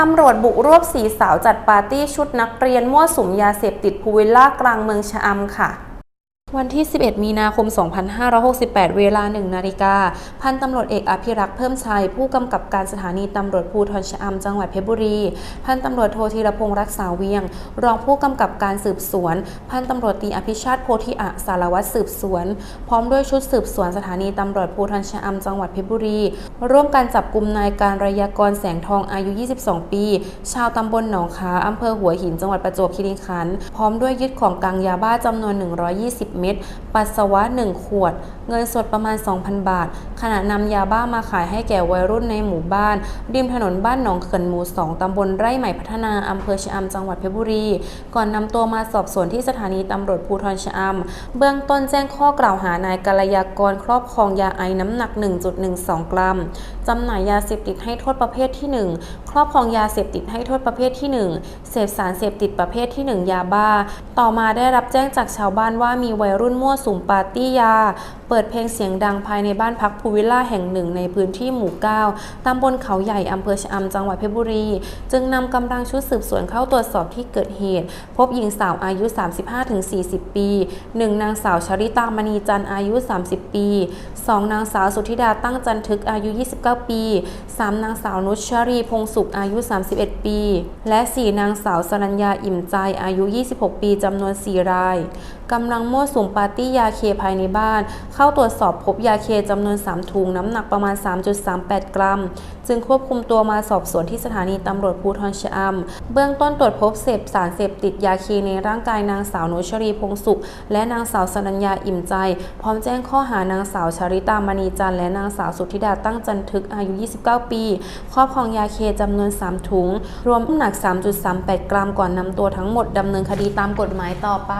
ตำรวจบุกรวบสีสาวจัดปาร์ตี้ชุดนักเรียนมั่วสุมยาเสพติดพูวิลล่ากลางเมืองชะอำค่ะ วันที่ 11 มีนาคม 2568 เวลา 1 นาฬิกา พันตำรวจเอกอภิรักษ์เพิ่มชัย ผู้กำกับการสถานีตำรวจภูธรชะอำจังหวัดเพชรบุรี พันตำรวจโทธีรพงษ์รักษาเวียง รองผู้กำกับการสืบสวน พันตำรวจตรีอภิชาติโพธิอะสารวัตรสืบสวน พร้อมด้วยชุดสืบสวนสถานีตำรวจภูธรชะอำจังหวัดเพชรบุรี ร่วมกันจับกลุ่มนายการระยากรแสงทองอายุ 22 ปี ชาวตำบลหนองคาอำเภอหัวหินจังหวัดประจวบคีรีขันธ์ พร้อมด้วยยึดของกลางยาบ้าจำนวน 120 เม็ด ปัสสาวะ 1 ขวด เงินสดประมาณ 2,000 บาท ขณะนำยาบ้ามาขายให้แก่วัยรุ่นในหมู่บ้าน ริมถนนบ้านหนองเขินหมู่ 2 ตำบลไร่ใหม่พัฒนาอำเภอชะอำจังหวัดเพชรบุรี ก่อนนำตัวมาสอบสวนที่สถานีตำรวจภูธรชะอำเบื้องต้นแจ้งข้อกล่าวหานายกัลยากรครอบครองยาไอน้ำหนัก 1.12 กรัมจำหน่ายยาเสพติดให้โทษประเภทที่ 1 ครอบครองยาเสพติดให้โทษประเภทที่ 1 เสพสารเสพติดประเภทที่ 1 ยาบ้า ต่อมาได้รับแจ้งจากชาวบ้านว่ามีวัยัยรุ่นมั่วสุมปาร์ตี้ยา เปิดเพลงเสียงดังภายในบ้านพักภูวิลล่าแห่งหนึ่งในพื้นที่หมู่ 9ตำบลเขาใหญ่อำเภอชะอำจังหวัดเพชรบุรี จึงนำกำลังชุดสืบสวนเข้าตรวจสอบที่เกิดเหตุ พบหญิงสาวอายุ 35-40 ปี1นางสาวชริตามณีจันทร์อายุ 30 ปี 2 นางสาวสุธิดาตั้งจันทึกอายุ 29 ปี 3 นางสาวนุชชรีพงสุขอายุ 31 ปี และ 4 นางสาวสรัญญาอิ่มใจอายุ 26 ปีจำนวน 4 ราย กำลังมั่วสุมปาร์ตี้ยาเคภายในบ้าน เข้าตรวจสอบพบยาเคจำนวน 3 ถุงน้ำหนักประมาณ 3.38 กรัม จึงควบคุมตัวมาสอบสวนที่สถานีตำรวจภูธรชะอำเบื้องต้นตรวจพบเสพสารเสพติดยาเคในร่างกายนางสาวนุชรีพงสุข และนางสาวสรัญญาอิ่มใจ พร้อมแจ้งข้อหานางสาวชาริตามณีจันทร์และนางสาวสุธิดาตั้งจันทึกอายุ 29 ปี ครอบครองยาเคจำนวน 3 ถุง รวมน้ำหนัก 3.38 กรัมก่อนนำตัวทั้งหมดดำเนินคดีตามกฎหมายต่อไป